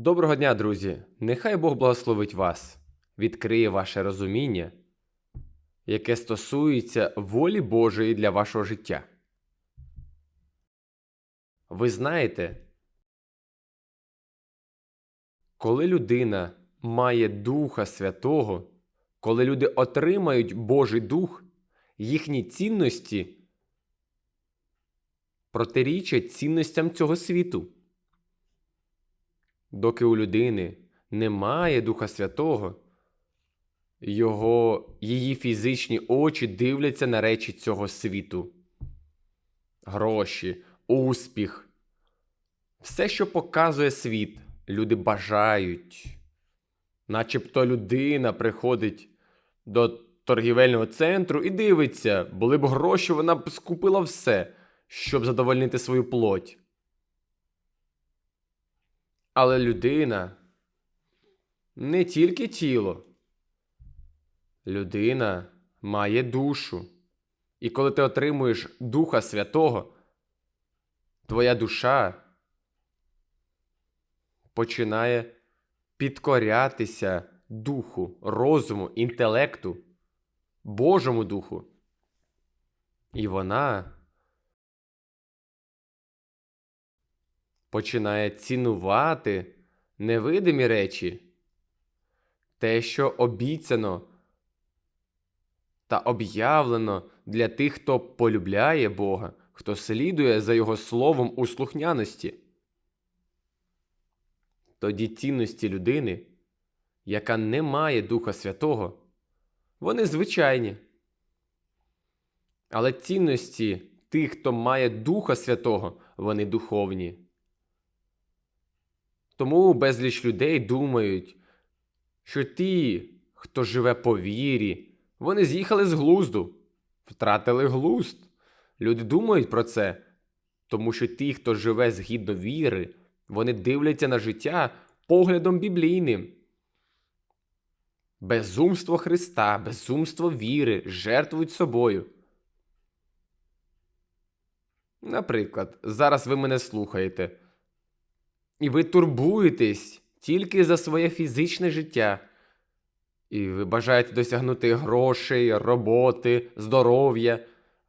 Доброго дня, друзі! Нехай Бог благословить вас, відкриє ваше розуміння, яке стосується волі Божої для вашого життя. Ви знаєте, коли людина має Духа Святого, коли люди отримають Божий Дух, їхні цінності протирічать цінностям цього світу. Доки у людини немає Духа Святого, його, її фізичні очі дивляться на речі цього світу. Гроші, успіх. Все, що показує світ, люди бажають. Начебто людина приходить до торгівельного центру і дивиться, були б гроші, вона б скупила все, щоб задовольнити свою плоть. Але людина не тільки тіло. Людина має душу. І коли ти отримуєш Духа Святого, твоя душа починає підкорятися духу, розуму, інтелекту, Божому духу. І вона починає цінувати невидимі речі, те, що обіцяно та об'явлено для тих, хто полюбляє Бога, хто слідує за Його словом у слухняності. Тоді цінності людини, яка не має Духа Святого, вони звичайні. Але цінності тих, хто має Духа Святого, вони духовні. Тому безліч людей думають, що ті, хто живе по вірі, вони з'їхали з глузду, втратили глузд. Люди думають про це, тому що ті, хто живе згідно віри, вони дивляться на життя поглядом біблійним. Безумство Христа, безумство віри жертвують собою. Наприклад, зараз ви мене слухаєте. І ви турбуєтесь тільки за своє фізичне життя. І ви бажаєте досягнути грошей, роботи, здоров'я.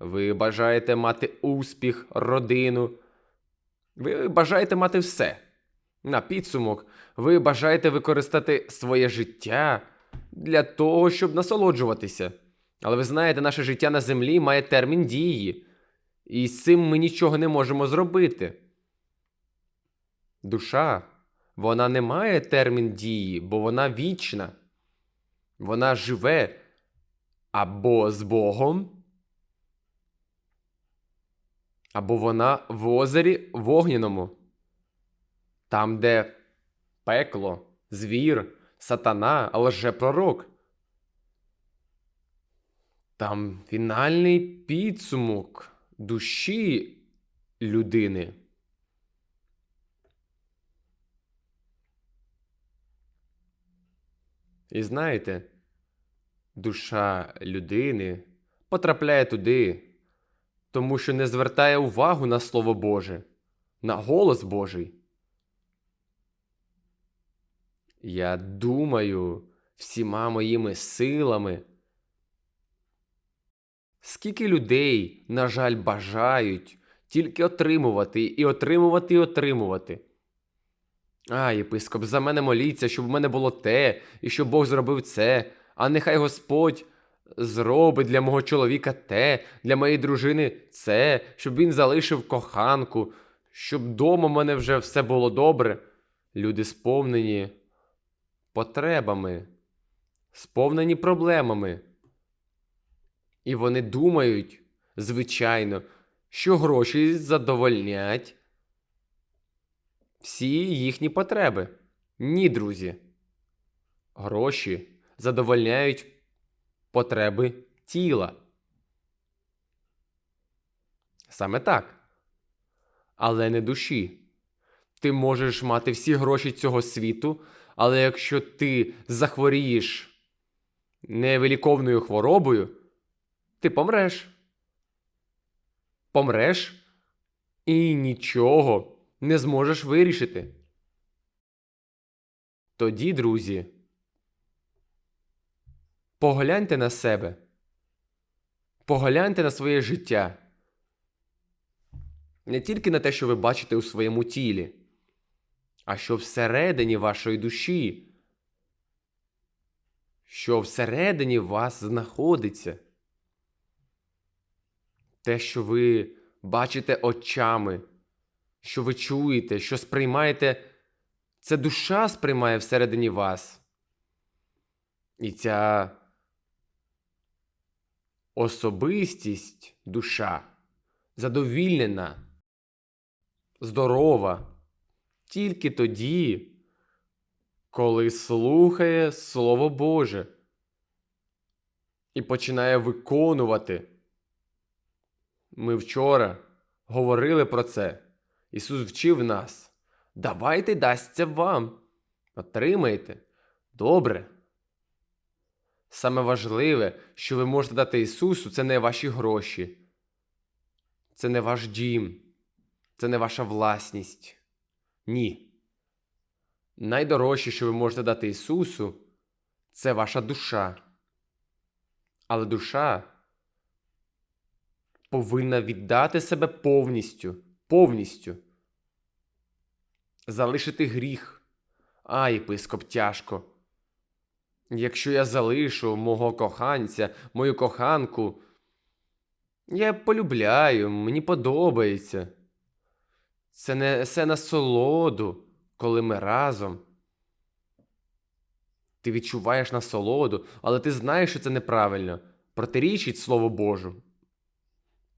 Ви бажаєте мати успіх, родину. Ви бажаєте мати все. На підсумок, ви бажаєте використати своє життя для того, щоб насолоджуватися. Але ви знаєте, наше життя на землі має термін дії, і з цим ми нічого не можемо зробити. Душа, вона не має термін дії, бо вона вічна. Вона живе або з Богом, або вона в озері вогняному, там, де пекло, звір, сатана, лжепророк. Там фінальний підсумок душі людини. І знаєте, душа людини потрапляє туди, тому що не звертає увагу на Слово Боже, на голос Божий. Я думаю всіма моїми силами. Скільки людей, на жаль, бажають тільки отримувати і отримувати і отримувати. А, єпископ, за мене моліться, щоб в мене було те, і щоб Бог зробив це, а нехай Господь зробить для мого чоловіка те, для моєї дружини це, щоб він залишив коханку, щоб вдома мене вже все було добре. Люди сповнені потребами, сповнені проблемами. І вони думають, звичайно, що гроші задовольнять всі їхні потреби. Ні, друзі. Гроші задовольняють потреби тіла. Саме так. Але не душі. Ти можеш мати всі гроші цього світу, але якщо ти захворієш невиліковною хворобою, ти помреш. Помреш і нічого не зможеш вирішити. Тоді, друзі, погляньте на себе, погляньте на своє життя. Не тільки на те, що ви бачите у своєму тілі, а що всередині вашої душі, що всередині вас знаходиться. Те, що ви бачите очами, що ви чуєте, що сприймаєте, це душа сприймає всередині вас. І ця особистість, душа задовільнена, здорова тільки тоді, коли слухає Слово Боже і починає виконувати. Ми вчора говорили про це. Ісус вчив нас. Давайте дасться вам. Отримайте. Добре. Саме важливе, що ви можете дати Ісусу, це не ваші гроші, це не ваш дім, це не ваша власність. Ні. Найдорожче, що ви можете дати Ісусу, це ваша душа. Але душа повинна віддати себе повністю, повністю. Залишити гріх. А, єпископ, тяжко. Якщо я залишу мого коханця, мою коханку, я полюбляю, мені подобається. Це несе насолоду, коли ми разом. Ти відчуваєш насолоду, але ти знаєш, що це неправильно. Протирічить Слову Божу.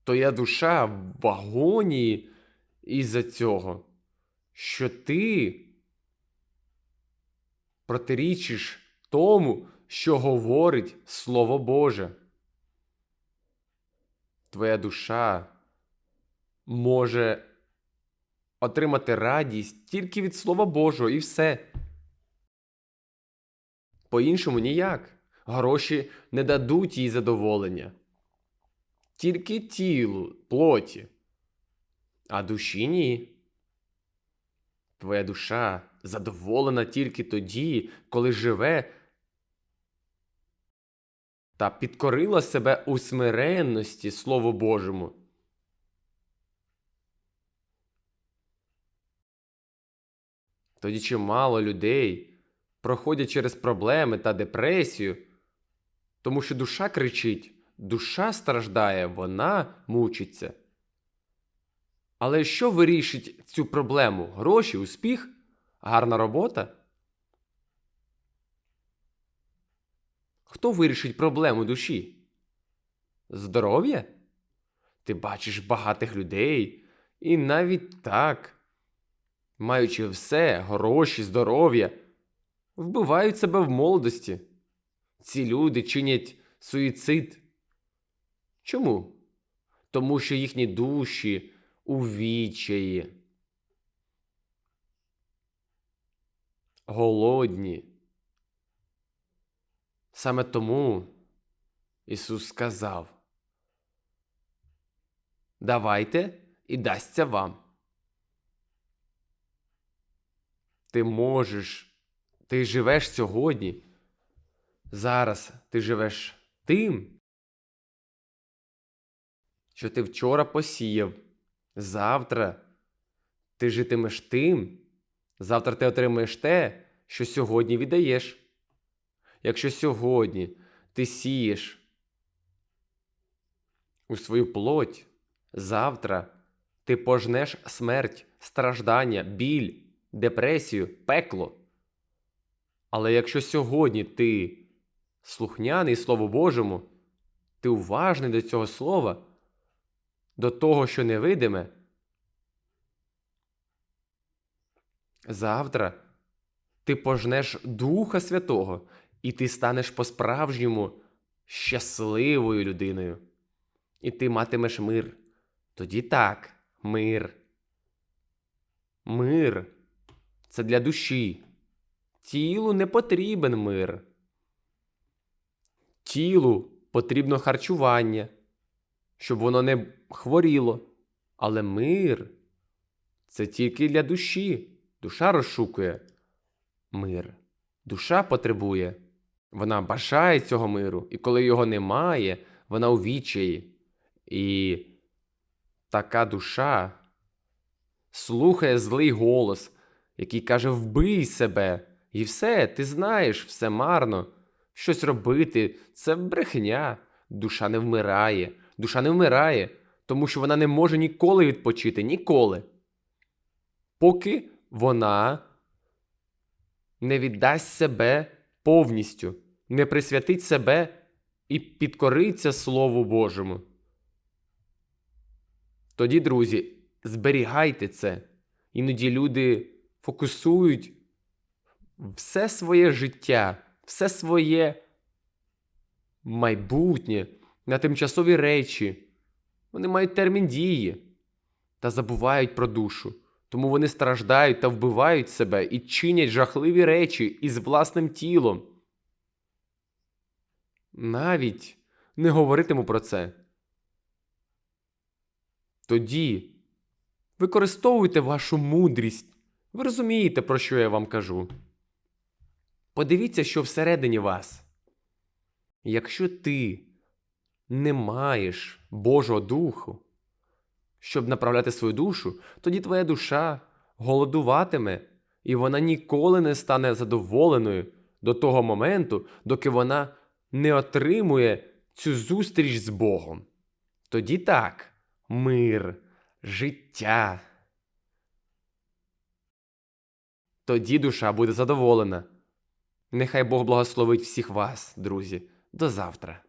Твоя душа в агонії із-за цього, що ти протирічиш тому, що говорить Слово Боже. Твоя душа може отримати радість тільки від Слова Божого і все. По-іншому ніяк. Гроші не дадуть їй задоволення. Тільки тілу, плоті, а душі ні. Твоя душа задоволена тільки тоді, коли живе та підкорила себе у смиренності Слову Божому. Тоді чимало людей проходять через проблеми та депресію, тому що душа кричить, душа страждає, вона мучиться. Але що вирішить цю проблему? Гроші, успіх, гарна робота? Хто вирішить проблему душі? Здоров'я? Ти бачиш багатих людей, і навіть так, маючи все, гроші, здоров'я, вбивають себе в молодості. Ці люди чинять суїцид. Чому? Тому що їхні душі у відчаї. Голодні. Саме тому Ісус сказав: Давайте і дасться вам. Ти можеш, ти живеш сьогодні. Зараз ти живеш тим, що ти вчора посіяв. Завтра ти житимеш тим, завтра ти отримаєш те, що сьогодні віддаєш. Якщо сьогодні ти сієш у свою плоть, завтра ти пожнеш смерть, страждання, біль, депресію, пекло. Але якщо сьогодні ти слухняний Слову Божому, ти уважний до цього слова, до того, що невидиме, завтра ти пожнеш Духа Святого, і ти станеш по-справжньому щасливою людиною. І ти матимеш мир. Тоді так, мир. Мир це для душі. Тілу не потрібен мир. Тілу потрібно харчування, щоб воно не хворіло. Але мир це тільки для душі. Душа розшукує мир. Душа потребує, вона бажає цього миру, і коли його немає, вона у відчаї. І така душа слухає злий голос, який каже: вбий себе, і все, ти знаєш, все марно. Щось робити це брехня. Душа не вмирає, душа не вмирає, тому що вона не може ніколи відпочити, ніколи. Поки вона не віддасть себе повністю, не присвятить себе і підкориться Слову Божому. Тоді, друзі, зберігайте це. Іноді люди фокусують все своє життя, все своє майбутнє на тимчасові речі. Вони мають термін дії та забувають про душу. Тому вони страждають та вбивають себе і чинять жахливі речі із власним тілом. Навіть не говоритиму про це. Тоді використовуйте вашу мудрість. Ви розумієте, про що я вам кажу. Подивіться, що всередині вас. Якщо ти не маєш Божого духу, щоб направляти свою душу, тоді твоя душа голодуватиме, і вона ніколи не стане задоволеною до того моменту, доки вона не отримує цю зустріч з Богом. Тоді так, мир, життя. Тоді душа буде задоволена. Нехай Бог благословить всіх вас, друзі. До завтра.